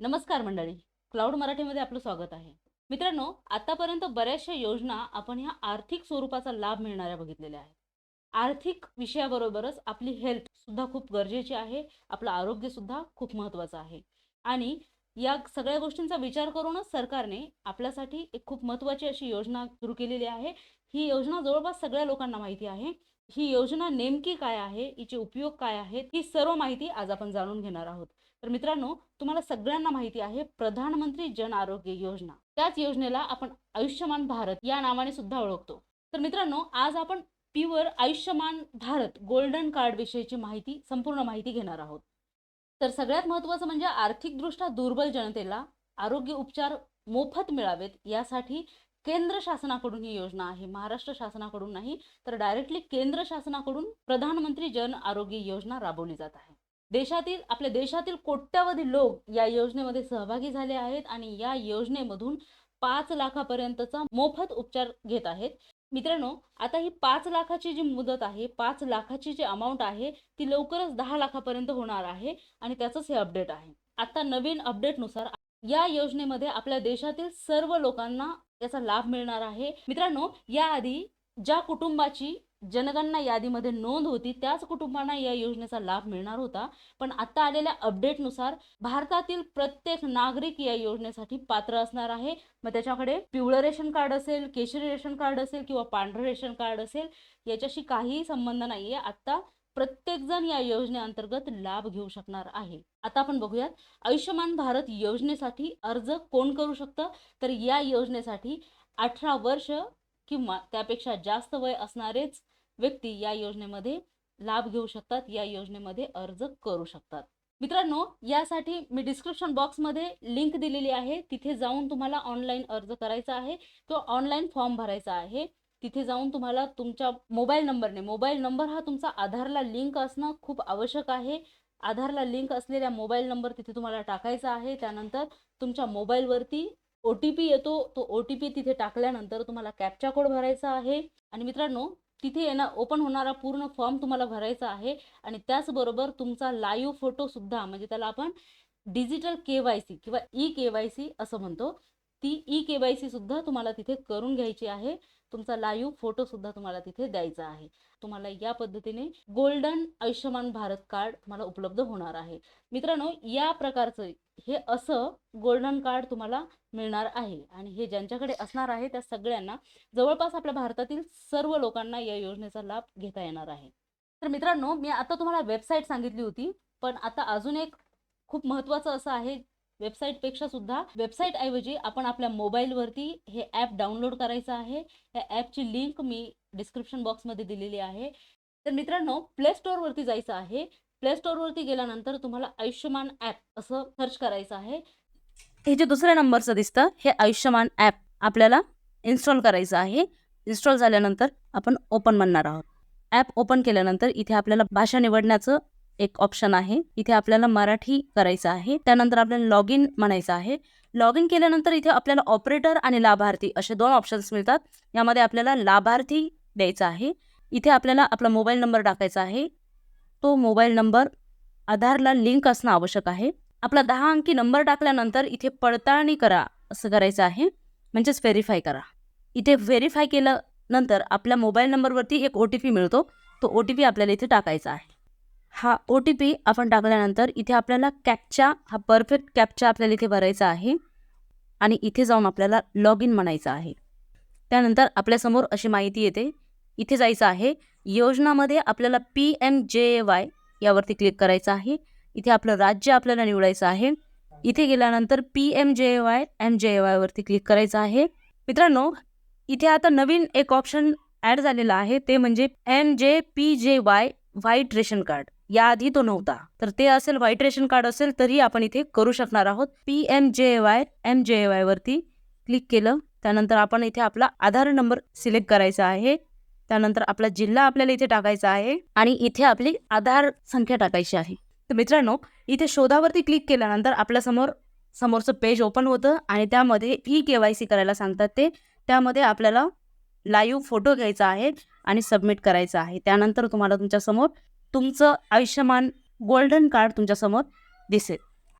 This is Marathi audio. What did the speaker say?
नमस्कार मंडळी. क्लाउड मराठीमध्ये आपलं स्वागत आहे. मित्रांनो आतापर्यंत बऱ्याचशा योजना आपण ह्या आर्थिक स्वरूपाचा लाभ मिळणाऱ्या बघितलेल्या आहेत. आर्थिक विषयाबरोबरच आपली हेल्थ सुद्धा खूप गरजेची आहे. आपलं आरोग्य सुद्धा खूप महत्त्वाचं आहे. आणि या सगळ्या गोष्टींचा विचार करूनच सरकारने आपल्यासाठी एक खूप महत्त्वाची अशी योजना सुरू केलेली आहे. ही योजना जवळपास सगळ्या लोकांना माहिती आहे. ही योजना नेमकी काय आहे? हिचे उपयोग काय आहेत? ही सर्व माहिती आज आपण जाणून घेणार आहोत. तर मित्रांनो तुम्हाला सगळ्यांना माहिती आहे प्रधानमंत्री जन आरोग्य योजना. त्याच योजनेला आपण आयुष्यमान भारत या नावाने सुद्धा ओळखतो. तर मित्रांनो आज आपण pure Ayushman Bharat golden card विषयीची माहिती संपूर्ण माहिती घेणार आहोत. तर सगळ्यात महत्त्वाचं म्हणजे आर्थिकदृष्ट्या दुर्बल जनतेला आरोग्य उपचार मोफत मिळावेत यासाठी केंद्र शासनाकडून ही योजना आहे महाराष्ट्र शासनाकडून नाही तर डायरेक्टली केंद्र शासनाकडून प्रधानमंत्री जन आरोग्य योजना राबवली जात आहे. देशातील आपल्या देशातील कोट्यावधी लोक या योजनेमध्ये सहभागी झाले आहेत आणि या योजनेमधून पाच लाखापर्यंतचा मोफत उपचार घेत आहेत. मित्रांनो आता ही पाच लाखाची जी मुदत आहे पाच लाखाची जी अमाऊंट आहे ती लवकरच दहा लाखापर्यंत होणार आहे आणि त्याचंच हे अपडेट आहे. आता नवीन अपडेटनुसार या योजनेमध्ये आपल्या देशातील सर्व लोकांना याचा लाभ मिळणार आहे. मित्रांनो याआधी ज्या कुटुंबाची जनगणना यादीमध्ये नोंद होती त्याच कुटुंबांना या योजनेचा लाभ मिळणार होता. पण आता आलेल्या अपडेटनुसार भारतातील प्रत्येक नागरिक या योजनेसाठी पात्र असणार आहे. मग त्याच्याकडे पिवळं रेशन कार्ड असेल केशरी रेशन कार्ड असेल किंवा पांढरं रेशन कार्ड असेल याच्याशी काहीही संबंध नाहीये. आत्ता प्रत्येकजण या योजनेअंतर्गत लाभ घेऊ शकणार आहे. आता आपण बघूयात आयुष्यमान भारत योजनेसाठी अर्ज कोण करू शकतं? तर या योजनेसाठी अठरा वर्ष किंवा त्यापेक्षा जास्त वय असणारेच व्यक्ती या योजनेमध्ये लाभ घेऊ शकतात या योजनेमध्ये अर्ज करू शकतात. मित्रांनो यासाठी मी डिस्क्रिप्शन बॉक्समध्ये लिंक दिलेली आहे. तिथे जाऊन तुम्हाला ऑनलाईन अर्ज करायचा आहे. किंवा ऑनलाईन फॉर्म भरायचा आहे. तिथे जाऊन तुम्हाला तुमच्या मोबाईल नंबरने मोबाईल नंबर हा तुमचा आधारला लिंक असणं खूप आवश्यक आहे. आधारला लिंक असलेल्या मोबाईल नंबर तिथे तुम्हाला टाकायचा आहे. त्यानंतर तुमच्या मोबाईलवरती ओ टी पी येतो. तो ओ टी पी तिथे टाकल्यानंतर तुम्हाला कॅपचा कोड भरायचा आहे. आणि मित्रांनो तिथे येणार ओपन होणारा पूर्ण फॉर्म तुम्हाला भरायचा आहे. आणि त्याचबरोबर तुमचा लाईव्ह फोटोसुद्धा म्हणजे त्याला आपण डिजिटल के वाय सी किंवा ई के वाय सी असं म्हणतो ती ई के वाय सी सुद्धा तुम्हाला तिथे करून घ्यायची आहे. तुमचा लाईव्ह फोटो सुद्धा तुम्हाला तिथे द्यायचा आहे. तुम्हाला या पद्धतीने गोल्डन आयुष्यमान भारत कार्ड तुम्हाला उपलब्ध होणार आहे. मित्रांनो या प्रकारचं हे असं गोल्डन कार्ड तुम्हाला मिळणार आहे. आणि हे ज्यांच्याकडे असणार आहे त्या सगळ्यांना जवळपास आपल्या भारतातील सर्व लोकांना या योजनेचा लाभ घेता येणार आहे. तर मित्रांनो मी आता तुम्हाला वेबसाईट सांगितली होती पण आता अजून एक खूप महत्त्वाचं असं आहे वेबसाईटपेक्षा सुद्धा वेबसाईट ऐवजी आपण आपल्या मोबाईलवरती हे ॲप डाउनलोड करायचं आहे. या ॲपची लिंक मी डिस्क्रिप्शन बॉक्समध्ये दिलेली आहे. तर मित्रांनो प्ले स्टोअरवरती जायचं आहे. प्ले स्टोअरवरती गेल्यानंतर तुम्हाला आयुष्यमान ॲप असं सर्च करायचं आहे. हे जे दुसऱ्या नंबरचं दिसतं हे आयुष्यमान ॲप आपल्याला इन्स्टॉल करायचं आहे. इन्स्टॉल झाल्यानंतर आपण ओपन म्हणणार आहोत. ॲप ओपन केल्यानंतर इथे आपल्याला भाषा निवडण्याचं एक ऑप्शन आहे. इथे आपल्याला मराठी करायचं आहे. त्यानंतर आपल्याला लॉग इन म्हणायचं आहे. लॉग इन केल्यानंतर इथे आपल्याला ऑपरेटर आणि लाभार्थी असे दोन ऑप्शन्स मिळतात. यामध्ये आपल्याला लाभार्थी द्यायचा आहे. इथे आपल्याला आपला मोबाईल नंबर टाकायचा आहे. तो मोबाईल नंबर आधारला लिंक असणं आवश्यक आहे. आपला दहा अंकी नंबर टाकल्यानंतर इथे पडताळणी करा असं करायचं आहे. म्हणजेच व्हेरीफाय करा. इथे व्हेरीफाय केल्यानंतर आपल्या मोबाईल नंबरवरती एक ओ टी पी मिळतो. तो ओ टी पी आपल्याला इथे टाकायचा आहे. हा ओ टी पी आपण टाकल्यानंतर इथे आपल्याला कॅपचा हा परफेक्ट कॅपचा आपल्याला इथे भरायचा आहे. आणि इथे जाऊन आपल्याला लॉग इन म्हणायचं आहे. त्यानंतर आपल्यासमोर अशी माहिती येते. इथे जायचं आहे. योजनामध्ये आपल्याला पी एम जे ए वाय यावरती क्लिक करायचं आहे. इथे आपलं राज्य आपल्याला निवडायचं आहे. इथे गेल्यानंतर पी एम जे ए वाय एम जे ए वायवरती क्लिक करायचं आहे. मित्रांनो इथे आता नवीन एक ऑप्शन ॲड झालेला आहे. ते म्हणजे एम जे पी जे वाय व्हाईट रेशन कार्ड याआधी तो नव्हता. तर ते असेल व्हाईट रेशन कार्ड असेल तरी आपण इथे करू शकणार आहोत. P M J Y M J Y वरती क्लिक केलं. त्यानंतर आपण इथे आपला आधार नंबर सिलेक्ट करायचा आहे. त्यानंतर आपला जिल्हा आपल्याला इथे टाकायचा आहे आणि इथे आपली आधार संख्या टाकायची आहे. तर मित्रांनो इथे शोधावरती क्लिक केल्यानंतर आपल्यासमोर समोरचं पेज ओपन होतं आणि त्यामध्ये ई के वाय सी करायला सांगतात ते. त्यामध्ये आपल्याला लाईव्ह फोटो घ्यायचा आहे आणि सबमिट करायचा आहे. त्यानंतर तुम्हाला तुमच्यासमोर तुमचं आयुष्यमान गोल्डन कार्ड तुमच्यासमोर दिसेल.